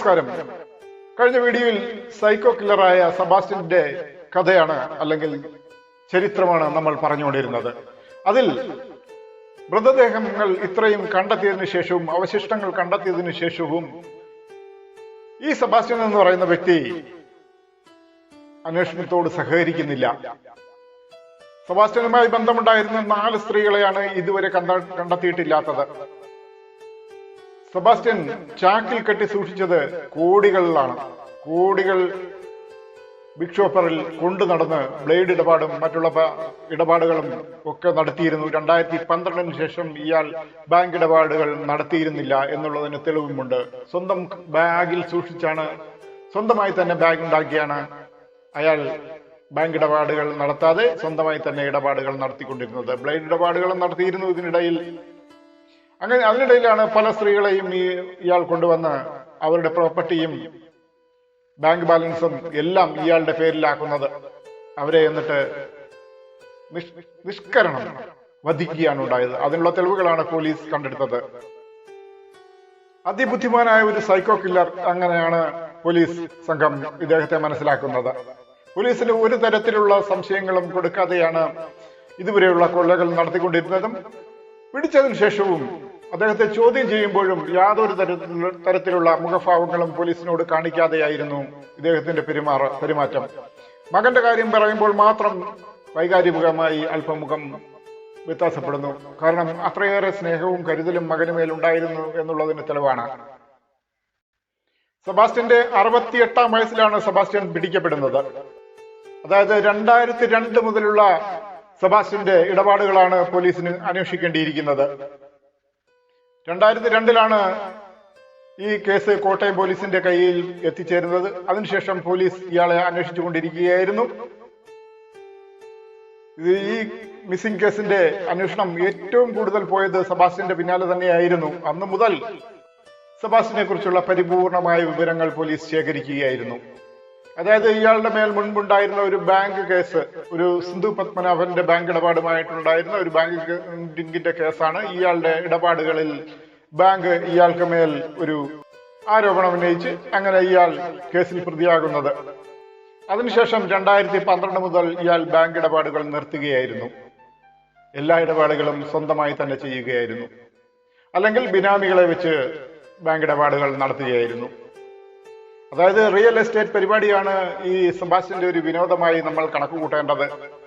നമസ്കാരം. കഴിഞ്ഞ വീഡിയോയിൽ സൈക്കോ കില്ലറായ സബാസ്റ്റിന്റെ കഥയാണ് അല്ലെങ്കിൽ ചരിത്രമാണ് നമ്മൾ പറഞ്ഞുകൊണ്ടിരുന്നത്. അതിൽ മൃതദേഹങ്ങൾ ഇത്രയും കണ്ടെത്തിയതിനു ശേഷവും അവശിഷ്ടങ്ങൾ കണ്ടെത്തിയതിനു ശേഷവും ഈ സെബാസ്റ്റ്യൻ എന്ന് പറയുന്ന വ്യക്തി അന്വേഷണത്തോട് സഹകരിക്കുന്നില്ല. സെബാസ്റ്റ്യനുമായി ബന്ധമുണ്ടായിരുന്ന നാല് സ്ത്രീകളെയാണ് ഇതുവരെ കണ്ട- കണ്ടെത്തിയിട്ടില്ലാത്തത്. സെബാസ്റ്റ്യൻ ചാക്കിൽ കെട്ടി സൂക്ഷിച്ചത് കോടികളിലാണ്. കോടികൾ ബിഗ് ഷോപ്പറിൽ കൊണ്ടു നടന്ന് ബ്ലേഡ് ഇടപാടും മറ്റുള്ള ഇടപാടുകളും ഒക്കെ നടത്തിയിരുന്നു. രണ്ടായിരത്തി പന്ത്രണ്ടിന് ശേഷം ഇയാൾ ബാങ്ക് ഇടപാടുകൾ നടത്തിയിരുന്നില്ല എന്നുള്ളതിന് തെളിവുമുണ്ട്. സ്വന്തം ബാഗിൽ സൂക്ഷിച്ചാണ് സ്വന്തമായി തന്നെ ബാഗ് ഉണ്ടാക്കിയാണ് അയാൾ ബാങ്ക് ഇടപാടുകൾ നടത്താതെ സ്വന്തമായി തന്നെ ഇടപാടുകൾ നടത്തിക്കൊണ്ടിരുന്നത്. ബ്ലേഡ് ഇടപാടുകളും നടത്തിയിരുന്നു ഇതിനിടയിൽ. അങ്ങനെ അതിനിടയിലാണ് പല സ്ത്രീകളെയും ഈ ഇയാൾ കൊണ്ടുവന്ന് അവരുടെ പ്രോപ്പർട്ടിയും ബാങ്ക് ബാലൻസും എല്ലാം ഇയാളുടെ പേരിലാക്കുന്നത്. അവരെ എന്നിട്ട് നിഷ്- നിഷ്കരണം വധിക്കുകയാണ് ഉണ്ടായത്. അതിനുള്ള തെളിവുകളാണ് പോലീസ് കണ്ടെടുത്തത്. അതിബുദ്ധിമാനായ ഒരു സൈക്കോ കില്ലർ അങ്ങനെയാണ് പോലീസ് സംഘം ഇദ്ദേഹത്തെ മനസ്സിലാക്കുന്നത്. പോലീസിന് ഒരു തരത്തിലുള്ള സംശയങ്ങളും കൊടുക്കാതെയാണ് ഇതുവരെയുള്ള കൊള്ളകൾ നടത്തിക്കൊണ്ടിരുന്നതും പിടിച്ചതിനു ശേഷവും അദ്ദേഹത്തെ ചോദ്യം ചെയ്യുമ്പോഴും യാതൊരു തരത്തിലുള്ള മുഖഭാവങ്ങളും പോലീസിനോട് കാണിക്കാതെയായിരുന്നു ഇദ്ദേഹത്തിന്റെ പെരുമാറ പെരുമാറ്റം. മകന്റെ കാര്യം പറയുമ്പോൾ മാത്രം വൈകാരികമായി അല്പം മുഖം വ്യത്യാസപ്പെടുന്നു. കാരണം അത്രയേറെ സ്നേഹവും കരുതലും മകനുമേൽ ഉണ്ടായിരുന്നു എന്നുള്ളതിന് തെളിവാണ്. സെബാസ്റ്റ്യന്റെ അറുപത്തിയെട്ടാം വയസ്സിലാണ് സെബാസ്റ്റ്യൻ പിടിക്കപ്പെടുന്നത്. അതായത് രണ്ടായിരത്തി രണ്ട് മുതലുള്ള സെബാസ്റ്റ്യന്റെ ഇടപാടുകളാണ് പോലീസിന് അന്വേഷിക്കേണ്ടിയിരിക്കുന്നത്. രണ്ടായിരത്തി രണ്ടിലാണ് ഈ കേസ് കോട്ടയം പോലീസിന്റെ കയ്യിൽ എത്തിച്ചേരുന്നത്. അതിനുശേഷം പോലീസ് ഇയാളെ അന്വേഷിച്ചുകൊണ്ടിരിക്കുകയായിരുന്നു. ഇത് ഈ മിസ്സിംഗ് കേസിന്റെ അന്വേഷണം ഏറ്റവും കൂടുതൽ പോയത് സെബാസ്റ്റ്യന്റെ പിന്നാലെ തന്നെയായിരുന്നു. അന്ന് മുതൽ സബാസ്റ്റിനെ കുറിച്ചുള്ള പരിപൂർണമായ വിവരങ്ങൾ പോലീസ് ശേഖരിക്കുകയായിരുന്നു. അതായത് ഇയാളുടെ മേൽ മുൻപുണ്ടായിരുന്ന ഒരു ബാങ്ക് കേസ് ഒരു സിന്ധു പത്മനാഭന്റെ ബാങ്ക് ഇടപാടുമായിട്ടുണ്ടായിരുന്ന ഒരു ബാങ്ക് ഡിങ്കിന്റെ കേസാണ് ഇയാളുടെ ഇടപാടുകളിൽ ബാങ്ക് ഇയാൾക്ക് മേൽ ഒരു ആരോപണം ഉന്നയിച്ച് അങ്ങനെ ഇയാൾ കേസിൽ പ്രതിയാകുന്നത്. അതിനുശേഷം രണ്ടായിരത്തി പന്ത്രണ്ട് മുതൽ ഇയാൾ ബാങ്ക് ഇടപാടുകൾ നിർത്തുകയായിരുന്നു. എല്ലാ ഇടപാടുകളും സ്വന്തമായി തന്നെ ചെയ്യുകയായിരുന്നു. അല്ലെങ്കിൽ ബിനാമികളെ വെച്ച് ബാങ്ക് ഇടപാടുകൾ നടത്തുകയായിരുന്നു. അതായത് റിയൽ എസ്റ്റേറ്റ് പരിപാടിയാണ് ഈ സെബാസ്റ്റ്യന്റെ ഒരു വിനോദമായി നമ്മൾ കണക്ക് കൂട്ടേണ്ടത്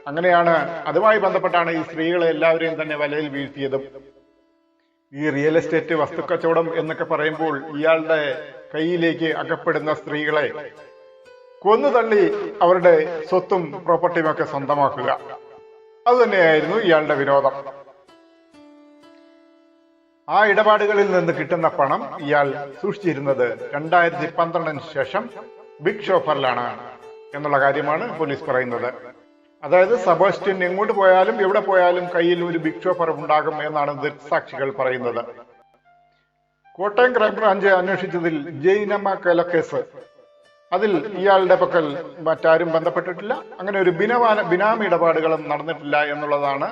അങ്ങനെയാണ് അതുമായി ബന്ധപ്പെട്ടാണ് ഈ സ്ത്രീകളെ എല്ലാവരെയും തന്നെ വലയിൽ വീഴ്ത്തിയതും. ഈ റിയൽ എസ്റ്റേറ്റ് വസ്തുക്കച്ചവടം എന്നൊക്കെ പറയുമ്പോൾ ഇയാളുടെ കയ്യിലേക്ക് അകപ്പെടുന്ന സ്ത്രീകളെ കൊന്നു തള്ളി അവരുടെ സ്വത്തും പ്രോപ്പർട്ടിയും ഒക്കെ സ്വന്തമാക്കുക. അതുതന്നെയായിരുന്നു ഇയാളുടെ വിനോദം. ആ ഇടപാടുകളിൽ നിന്ന് കിട്ടുന്ന പണം ഇയാൾ സൂക്ഷിച്ചിരുന്നത് രണ്ടായിരത്തി പന്ത്രണ്ടിന് ശേഷം ബിഗ് ഷോഫറിലാണ് എന്നുള്ള കാര്യമാണ് പോലീസ് പറയുന്നത്. അതായത് സബാസ്റ്റ്യൻ എങ്ങോട്ട് പോയാലും എവിടെ പോയാലും കയ്യിൽ ഒരു ബിഗ് ഷോഫർ ഉണ്ടാകും എന്നാണ് ദൃക്സാക്ഷികൾ പറയുന്നത്. കോട്ടയം ക്രൈംബ്രാഞ്ച് അന്വേഷിച്ചതിൽ ജൈനമ്മ കേസ് അതിൽ ഇയാളുടെ പക്കൽ മറ്റാരും ബന്ധപ്പെട്ടിട്ടില്ല. അങ്ങനെ ഒരു ബിനവാന ബിനാമി ഇടപാടുകളും നടന്നിട്ടില്ല എന്നുള്ളതാണ്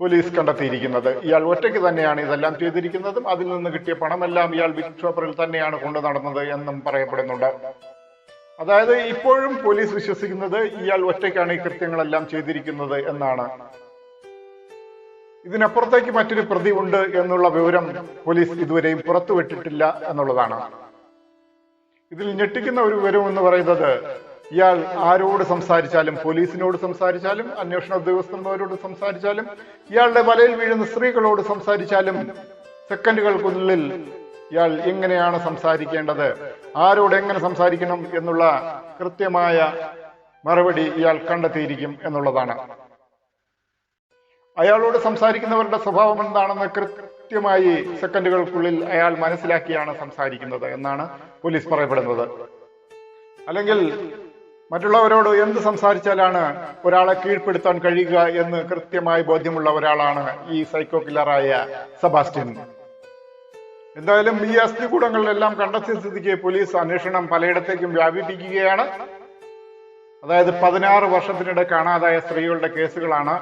പോലീസ് കണ്ടെത്തിയിരിക്കുന്നത്. ഇയാൾ ഒറ്റയ്ക്ക് തന്നെയാണ് ഇതെല്ലാം ചെയ്തിരിക്കുന്നതും അതിൽ നിന്ന് കിട്ടിയ പണമെല്ലാം ഇയാൾ ബിഗ് ഷോപ്പറിൽ തന്നെയാണ് കൊണ്ടു നടന്നത് എന്നും പറയപ്പെടുന്നുണ്ട്. അതായത് ഇപ്പോഴും പോലീസ് വിശ്വസിക്കുന്നത് ഇയാൾ ഒറ്റയ്ക്കാണ് ഈ കൃത്യങ്ങളെല്ലാം ചെയ്തിരിക്കുന്നത് എന്നാണ്. ഇതിനപ്പുറത്തേക്ക് മറ്റൊരു പ്രതി ഉണ്ട് എന്നുള്ള വിവരം പോലീസ് ഇതുവരെയും പുറത്തുവിട്ടിട്ടില്ല എന്നുള്ളതാണ്. ഇതിൽ ഞെട്ടിക്കുന്ന ഒരു വിവരം എന്ന് പറയുന്നത് ഇയാൾ ആരോട് സംസാരിച്ചാലും പോലീസിനോട് സംസാരിച്ചാലും അന്വേഷണ ഉദ്യോഗസ്ഥന്മാരോട് സംസാരിച്ചാലും ഇയാളുടെ വലയിൽ വീഴുന്ന സ്ത്രീകളോട് സംസാരിച്ചാലും സെക്കൻഡുകൾക്കുള്ളിൽ ഇയാൾ എങ്ങനെയാണ് സംസാരിക്കേണ്ടത് ആരോട് എങ്ങനെ സംസാരിക്കണം എന്നുള്ള കൃത്യമായ മറുപടി ഇയാൾ കണ്ടെത്തിയിരിക്കും എന്നുള്ളതാണ്. അയാളോട് സംസാരിക്കുന്നവരുടെ സ്വഭാവം എന്താണെന്ന് കൃത്യമായി സെക്കൻഡുകൾക്കുള്ളിൽ അയാൾ മനസ്സിലാക്കിയാണ് സംസാരിക്കുന്നത് എന്നാണ് പോലീസ് പറയപ്പെടുന്നത്. അല്ലെങ്കിൽ മറ്റുള്ളവരോട് എന്ത് സംസാരിച്ചാലാണ് ഒരാളെ കീഴ്പ്പെടുത്താൻ കഴിയുക എന്ന് കൃത്യമായി ബോധ്യമുള്ള ഒരാളാണ് ഈ സൈക്കോ കില്ലറായ സെബാസ്റ്റ്യൻ. എന്തായാലും ഈ അസ്ഥികൂടങ്ങളിലെല്ലാം കണ്ടെത്തിയ സ്ഥിതിക്ക് പോലീസ് അന്വേഷണം പലയിടത്തേക്കും വ്യാപിപ്പിക്കുകയാണ്. അതായത് പതിനാറ് വർഷത്തിനിടെ കാണാതായ സ്ത്രീകളുടെ കേസുകളാണ്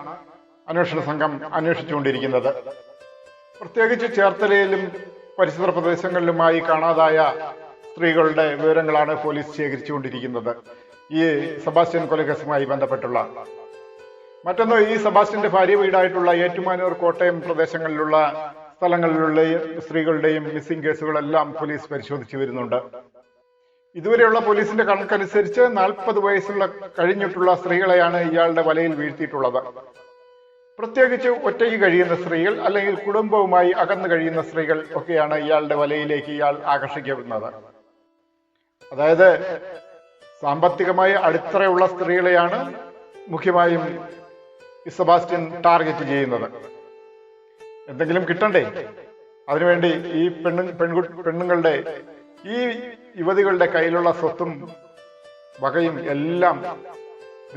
അന്വേഷണ സംഘം അന്വേഷിച്ചുകൊണ്ടിരിക്കുന്നത്. പ്രത്യേകിച്ച് ചേർത്തലയിലും പരിസര പ്രദേശങ്ങളിലുമായി കാണാതായ സ്ത്രീകളുടെ വിവരങ്ങളാണ് പോലീസ് ശേഖരിച്ചുകൊണ്ടിരിക്കുന്നത്. ഈ സെബാസ്റ്റ്യൻ കൊലക്കേസുമായി ബന്ധപ്പെട്ടുള്ള. മറ്റൊന്നോ ഈ സെബാസ്റ്റ്യന്റെ ഭാര്യ വീടായിട്ടുള്ള ഏറ്റുമാനൂർ കോട്ടയം പ്രദേശങ്ങളിലുള്ള സ്ഥലങ്ങളിലുള്ള സ്ത്രീകളുടെയും മിസ്സിംഗ് കേസുകളെല്ലാം പോലീസ് പരിശോധിച്ചു വരുന്നുണ്ട്. ഇതുവരെയുള്ള പോലീസിന്റെ കണക്കനുസരിച്ച് നാൽപ്പത് വയസ്സുള്ള കഴിഞ്ഞിട്ടുള്ള സ്ത്രീകളെയാണ് ഇയാളുടെ വലയിൽ വീഴ്ത്തിയിട്ടുള്ളത്. പ്രത്യേകിച്ച് ഒറ്റയ്ക്ക് കഴിയുന്ന സ്ത്രീകൾ അല്ലെങ്കിൽ കുടുംബവുമായി അകന്നു കഴിയുന്ന സ്ത്രീകൾ ഒക്കെയാണ് ഇയാളുടെ വലയിലേക്ക് ഇയാൾ ആകർഷിക്കപ്പെടുന്നത്. അതായത് സാമ്പത്തികമായി അടിത്തറയുള്ള സ്ത്രീകളെയാണ് മുഖ്യമായും സെബാസ്റ്റ്യൻ ടാർഗറ്റ് ചെയ്യുന്നത്. എന്തെങ്കിലും കിട്ടണ്ടേ? അതിനുവേണ്ടി ഈ പെണ്ണു പെൺകു പെണ്ണുങ്ങളുടെ ഈ യുവതികളുടെ കയ്യിലുള്ള സ്വത്തും വകയും എല്ലാം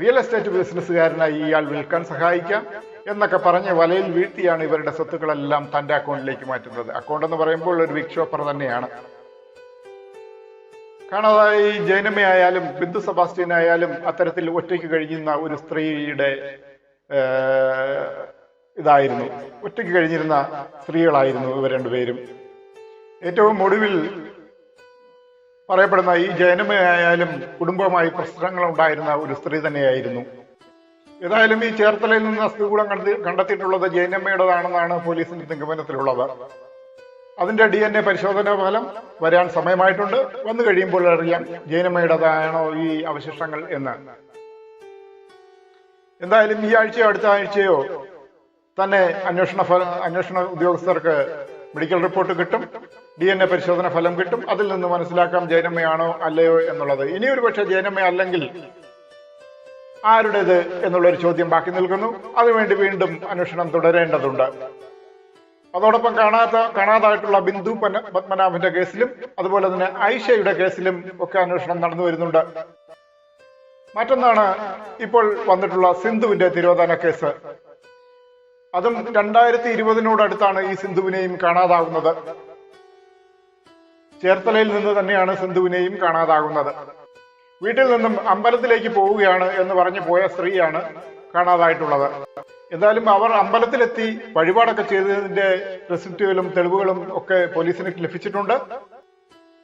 റിയൽ എസ്റ്റേറ്റ് ബിസിനസ്സുകാരനായി ഇയാൾ വിൽക്കാൻ സഹായിക്കാം എന്നൊക്കെ പറഞ്ഞ് വലയിൽ വീഴ്ത്തിയാണ് ഇവരുടെ സ്വത്തുക്കളെല്ലാം തന്റെ അക്കൗണ്ടിലേക്ക് മാറ്റുന്നത്. അക്കൗണ്ട് എന്ന് പറയുമ്പോൾ ഒരു വിക്ഷോപ്പർ തന്നെയാണ്. കാണാതായ ജൈനമ്മയായാലും ബിന്ദു സെബാസ്റ്റ്യൻ ആയാലും അത്തരത്തിൽ ഒറ്റയ്ക്ക് കഴിഞ്ഞിരുന്ന ഒരു സ്ത്രീയുടെ ഇതായിരുന്നു. ഒറ്റയ്ക്ക് കഴിഞ്ഞിരുന്ന സ്ത്രീകളായിരുന്നു ഇവർ രണ്ടുപേരും. ഏറ്റവും ഒടുവിൽ പറയപ്പെടുന്ന ഈ ജൈനമ്മയായാലും കുടുംബവുമായി പ്രശ്നങ്ങൾ ഉണ്ടായിരുന്ന ഒരു സ്ത്രീ തന്നെയായിരുന്നു. ഏതായാലും ഈ ചേർത്തലയിൽ നിന്ന് അസ്ഥികൂടം കണ്ടെത്തി കണ്ടെത്തിയിട്ടുള്ളത് ജൈനമ്മയുടേതാണെന്നാണ് പോലീസിന്റെ നിഗമനത്തിലുള്ളത് അതിന്റെ ഡി എൻ എ പരിശോധനാ ഫലം വരാൻ സമയമായിട്ടുണ്ട്. വന്നു കഴിയുമ്പോൾ അറിയാം ജൈനമ്മയുടേതാണോ ഈ അവശിഷ്ടങ്ങൾ എന്ന്. എന്തായാലും ഈ ആഴ്ചയോ അടുത്ത ആഴ്ചയോ തന്നെ അന്വേഷണ ഫല അന്വേഷണ ഉദ്യോഗസ്ഥർക്ക് മെഡിക്കൽ റിപ്പോർട്ട് കിട്ടും. ഡി എൻ എ പരിശോധന ഫലം കിട്ടും. അതിൽ നിന്ന് മനസ്സിലാക്കാം ജൈനമ്മയാണോ അല്ലയോ എന്നുള്ളത്. ഇനി ഒരു പക്ഷേ ജൈനമ്മ അല്ലെങ്കിൽ ആരുടേത് എന്നുള്ളൊരു ചോദ്യം ബാക്കി നിൽക്കുന്നു. അതിനുവേണ്ടി വീണ്ടും അന്വേഷണം തുടരേണ്ടതുണ്ട്. അതോടൊപ്പം കാണാത്ത കാണാതായിട്ടുള്ള ബിന്ദു പത്മനാഭന്റെ കേസിലും അതുപോലെ തന്നെ ഐഷയുടെ കേസിലും ഒക്കെ അന്വേഷണം നടന്നു വരുന്നുണ്ട്. മറ്റൊന്നാണ് ഇപ്പോൾ വന്നിട്ടുള്ള സിന്ധുവിന്റെ തിരോധാന കേസ്. അതും രണ്ടായിരത്തി ഇരുപതിനോടടുത്താണ് ഈ സിന്ധുവിനെയും കാണാതാകുന്നത് ചേർത്തലയിൽ നിന്ന് തന്നെയാണ് സിന്ധുവിനെയും കാണാതാകുന്നത്. വീട്ടിൽ നിന്നും അമ്പലത്തിലേക്ക് പോവുകയാണ് എന്ന് പറഞ്ഞു പോയ സ്ത്രീയാണ് കാണാതായിട്ടുള്ളത്. എന്തായാലും അവർ അമ്പലത്തിലെത്തി വഴിപാടൊക്കെ ചെയ്തതിന്റെ റെസിപ്റ്റുകളും തെളിവുകളും ഒക്കെ പോലീസിന് ലഭിച്ചിട്ടുണ്ട്.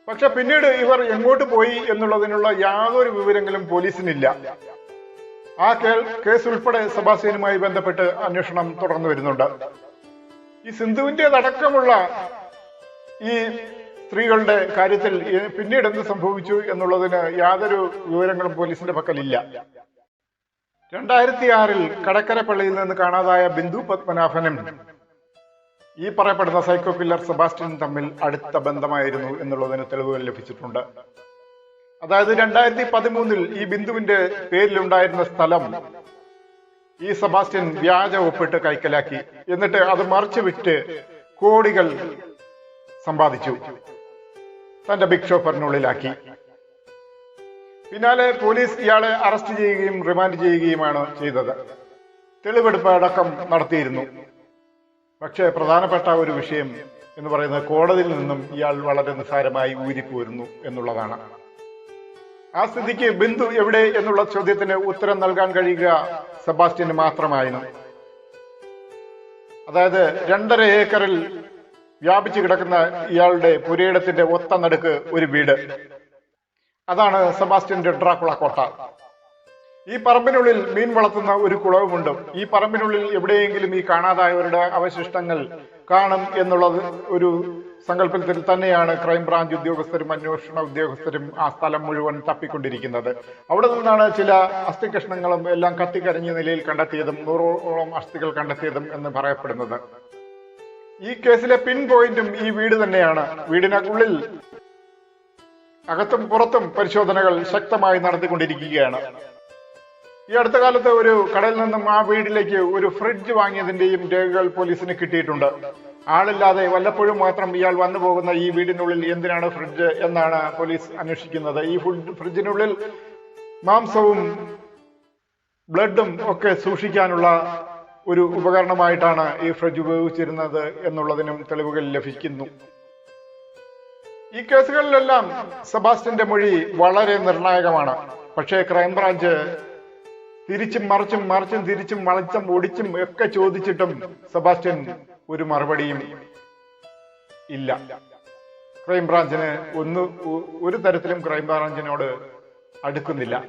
പക്ഷെ പിന്നീട് ഇവർ എങ്ങോട്ട് പോയി എന്നുള്ളതിനുള്ള യാതൊരു വിവരങ്ങളും പോലീസിനില്ല. ആ കേസ് ഉൾപ്പെടെ സെബാസ്റ്റ്യനുമായി ബന്ധപ്പെട്ട് അന്വേഷണം തുടർന്നു വരുന്നുണ്ട്. ഈ സിന്ധുവിന്റെതടക്കമുള്ള ഈ സ്ത്രീകളുടെ കാര്യത്തിൽ പിന്നീട് എന്ത് സംഭവിച്ചു എന്നുള്ളതിന് യാതൊരു വിവരങ്ങളും പോലീസിന്റെ പക്കലില്ല. രണ്ടായിരത്തി ആറിൽ കടക്കര പള്ളിയിൽ നിന്ന് കാണാതായ ബിന്ദു പത്മനാഭനും ഈ പറയപ്പെടുന്ന സൈക്കോ കില്ലർ സെബാസ്റ്റ്യൻ തമ്മിൽ അടുത്ത ബന്ധമായിരുന്നു എന്നുള്ളതിന് തെളിവുകൾ ലഭിച്ചിട്ടുണ്ട്. അതായത് രണ്ടായിരത്തി പതിമൂന്നിൽ ഈ ബിന്ദുവിന്റെ പേരിലുണ്ടായിരുന്ന സ്ഥലം ഈ സെബാസ്റ്റ്യൻ വ്യാജ ഒപ്പിട്ട് കൈക്കലാക്കി. എന്നിട്ട് അത് മറിച്ചു വിറ്റ് കോടികൾ സമ്പാദിച്ചു. തന്റെ ബിഗ് ഷോപ്പറിനുള്ളിലാക്കി പിന്നാലെ പോലീസ് ഇയാളെ അറസ്റ്റ് ചെയ്യുകയും റിമാൻഡ് ചെയ്യുകയുമാണ് ചെയ്തത്. തെളിവെടുപ്പ് അടക്കം നടത്തിയിരുന്നു. പക്ഷേ പ്രധാനപ്പെട്ട ഒരു വിഷയം എന്ന് പറയുന്നത് കോടതിയിൽ നിന്നും ഇയാൾ വളരെ നിസ്സാരമായി ഊരിപ്പോരുന്നു എന്നുള്ളതാണ്. ആ സ്ഥിതിക്ക് ബിന്ദു എവിടെ എന്നുള്ള ചോദ്യത്തിന് ഉത്തരം നൽകാൻ കഴിയുക സെബാസ്റ്റ്യന് മാത്രമായിരുന്നു. അതായത് രണ്ടര ഏക്കറിൽ വ്യാപിച്ചു കിടക്കുന്ന ഇയാളുടെ പുരയിടത്തിന്റെ ഒത്ത നടുക്ക് ഒരു വീട്. അതാണ് സെബാസ്റ്റ്യൻ ഡ്രാക്കുള കോട്ട. ഈ പറമ്പിനുള്ളിൽ മീൻ വളർത്തുന്ന ഒരു കുളവുമുണ്ട്. ഈ പറമ്പിനുള്ളിൽ എവിടെയെങ്കിലും ഈ കാണാതായവരുടെ അവശിഷ്ടങ്ങൾ കാണും എന്നുള്ളത് ഒരു സങ്കല്പത്തിൽ തന്നെയാണ് ക്രൈംബ്രാഞ്ച് ഉദ്യോഗസ്ഥരും അന്വേഷണ ഉദ്യോഗസ്ഥരും ആ സ്ഥലം മുഴുവൻ തപ്പിക്കൊണ്ടിരിക്കുന്നത്. അവിടെ നിന്നാണ് ചില അസ്ഥി കഷ്ണങ്ങളും എല്ലാം കത്തിക്കരഞ്ഞ നിലയിൽ കണ്ടെത്തിയതും നൂറോളം അസ്ഥികൾ കണ്ടെത്തിയതും എന്ന് പറയപ്പെടുന്നത്. ഈ കേസിലെ പിൻ പോയിന്റും ഈ വീട് തന്നെയാണ്. വീടിനുള്ളിൽ അകത്തും പുറത്തും പരിശോധനകൾ ശക്തമായി നടത്തിക്കൊണ്ടിരിക്കുകയാണ്. ഈ അടുത്ത കാലത്ത് ഒരു കടയിൽ നിന്നും ആ വീടിലേക്ക് ഒരു ഫ്രിഡ്ജ് വാങ്ങിയതിന്റെയും രേഖകൾ പോലീസിന് കിട്ടിയിട്ടുണ്ട്. ആളില്ലാതെ വല്ലപ്പോഴും മാത്രം ഇയാൾ വന്നു പോകുന്ന ഈ വീടിനുള്ളിൽ എന്തിനാണ് ഫ്രിഡ്ജ് എന്നാണ് പോലീസ് അന്വേഷിക്കുന്നത്. ഈ ഫുഡ് ഫ്രിഡ്ജിനുള്ളിൽ മാംസവും ബ്ലഡും ഒക്കെ സൂക്ഷിക്കാനുള്ള ഒരു ഉപകരണമായിട്ടാണ് ഈ ഫ്രിഡ്ജ് ഉപയോഗിച്ചിരുന്നത് എന്നുള്ളതിനും തെളിവുകൾ ലഭിക്കുന്നു. ഈ കേസുകളിലെല്ലാം സെബാസ്റ്റ്യന്റെ മൊഴി വളരെ നിർണായകമാണ്. പക്ഷേ ക്രൈംബ്രാഞ്ച് തിരിച്ചും മറിച്ചും മറിച്ചും തിരിച്ചും വളച്ചും ഒടിച്ചും ഒക്കെ ചോദിച്ചിട്ടും സെബാസ്റ്റ്യൻ ഒരു മറുപടിയും ഇല്ല. ക്രൈംബ്രാഞ്ചിന് ഒന്ന് ഒരു തരത്തിലും ക്രൈംബ്രാഞ്ചിനോട് അടുക്കുന്നില്ല.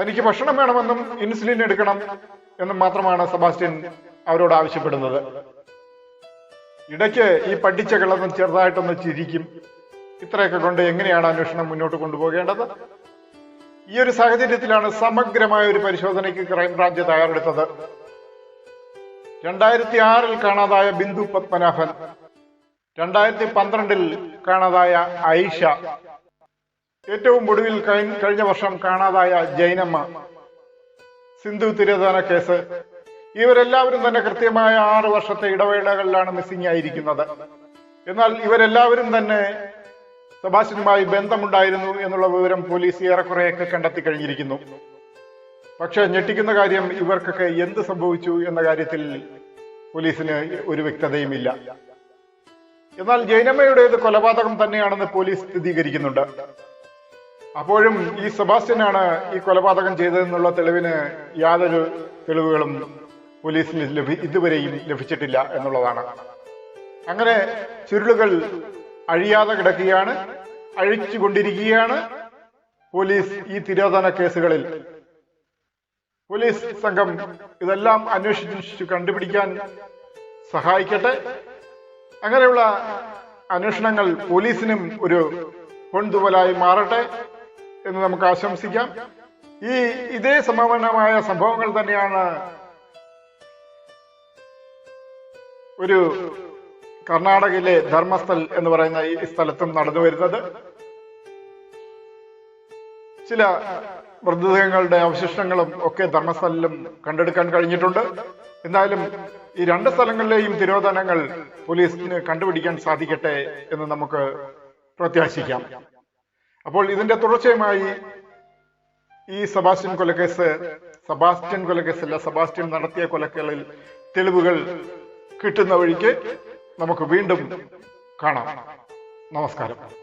തനിക്ക് ഭക്ഷണം വേണമെന്നും ഇൻസുലിൻ എടുക്കണം എന്നും മാത്രമാണ് സെബാസ്റ്റ്യൻ അവരോട് ആവശ്യപ്പെടുന്നത്. ഇടയ്ക്ക് ഈ പഠിച്ച കള്ളന്ന് ചെറുതായിട്ടൊന്ന് ചിരിക്കും. ഇത്രയൊക്കെ കൊണ്ട് എങ്ങനെയാണ് അന്വേഷണം മുന്നോട്ട് കൊണ്ടുപോകേണ്ടത്? ഈ ഒരു സാഹചര്യത്തിലാണ് സമഗ്രമായ ഒരു പരിശോധനയ്ക്ക് ക്രൈംബ്രാഞ്ച് തയ്യാറെടുത്തത്. രണ്ടായിരത്തി ആറിൽ കാണാതായ ബിന്ദു പത്മനാഭൻ രണ്ടായിരത്തി പന്ത്രണ്ടിൽ കാണാതായ ഐഷ ഏറ്റവും ഒടുവിൽ കഴിഞ്ഞ വർഷം കാണാതായ ജൈനമ്മ സിന്ധു തിരോധാന കേസ് ഇവരെല്ലാവരും തന്നെ കൃത്യമായ ആറ് വർഷത്തെ ഇടവേളകളിലാണ് മിസ്സിംഗ് ആയിരിക്കുന്നത്. എന്നാൽ ഇവരെല്ലാവരും തന്നെ സെബാസ്റ്റ്യനുമായി ബന്ധമുണ്ടായിരുന്നു എന്നുള്ള വിവരം പോലീസ് ഏറെക്കുറെയൊക്കെ കണ്ടെത്തി കഴിഞ്ഞിരിക്കുന്നു. പക്ഷെ ഞെട്ടിക്കുന്ന കാര്യം ഇവർക്കൊക്കെ എന്ത് സംഭവിച്ചു എന്ന കാര്യത്തിൽ പോലീസിന് ഒരു വ്യക്തതയുമില്ല. എന്നാൽ ജൈനമ്മയുടേത് കൊലപാതകം തന്നെയാണെന്ന് പോലീസ് സ്ഥിരീകരിക്കുന്നുണ്ട്. അപ്പോഴും ഈ സെബാസ്റ്റ്യനാണ് ഈ കൊലപാതകം ചെയ്തതെന്നുള്ള തെളിവിന് യാതൊരു തെളിവുകളും പോലീസിന് ലഭി ഇതുവരെയും ലഭിച്ചിട്ടില്ല എന്നുള്ളതാണ്. അങ്ങനെ ചുരുളുകൾ അഴിയാതെ കിടക്കുകയാണ് അഴിച്ചുകൊണ്ടിരിക്കുകയാണ് പോലീസ് ഈ തിരോധന കേസുകളിൽ. പോലീസ് സംഘം ഇതെല്ലാം അന്വേഷിച്ചു കണ്ടുപിടിക്കാൻ സഹായിക്കട്ടെ. അങ്ങനെയുള്ള അന്വേഷണങ്ങൾ പോലീസിനും ഒരു പൊൺതുവലായി മാറട്ടെ എന്ന് നമുക്ക് ആശംസിക്കാം. ഈ ഇതേ സമാനമായ സംഭവങ്ങൾ തന്നെയാണ് ഒരു കർണാടകയിലെ ധർമ്മസ്ഥൽ എന്ന് പറയുന്ന ഈ സ്ഥലത്തും നടന്നു വരുന്നത്. ചില മൃതദേഹങ്ങളുടെ അവശിഷ്ടങ്ങളും ഒക്കെ ധർമ്മസ്ഥലിലും കണ്ടെടുക്കാൻ കഴിഞ്ഞിട്ടുണ്ട്. എന്തായാലും ഈ രണ്ട് സ്ഥലങ്ങളിലെയും തിരോധനങ്ങൾ പോലീസിന് കണ്ടുപിടിക്കാൻ സാധിക്കട്ടെ എന്ന് നമുക്ക് പ്രത്യാശിക്കാം. അപ്പോൾ ഇതിന്റെ തുടർച്ചയുമായി ഈ സെബാസ്റ്റ്യൻ കൊലക്കേസ് സെബാസ്റ്റ്യൻ കൊലക്കേസല്ല സെബാസ്റ്റ്യൻ നടത്തിയ കൊലകളിൽ തെളിവുകൾ കിട്ടുന്ന വഴിക്ക് നമുക്ക് വീണ്ടും കാണാം. നമസ്കാരം.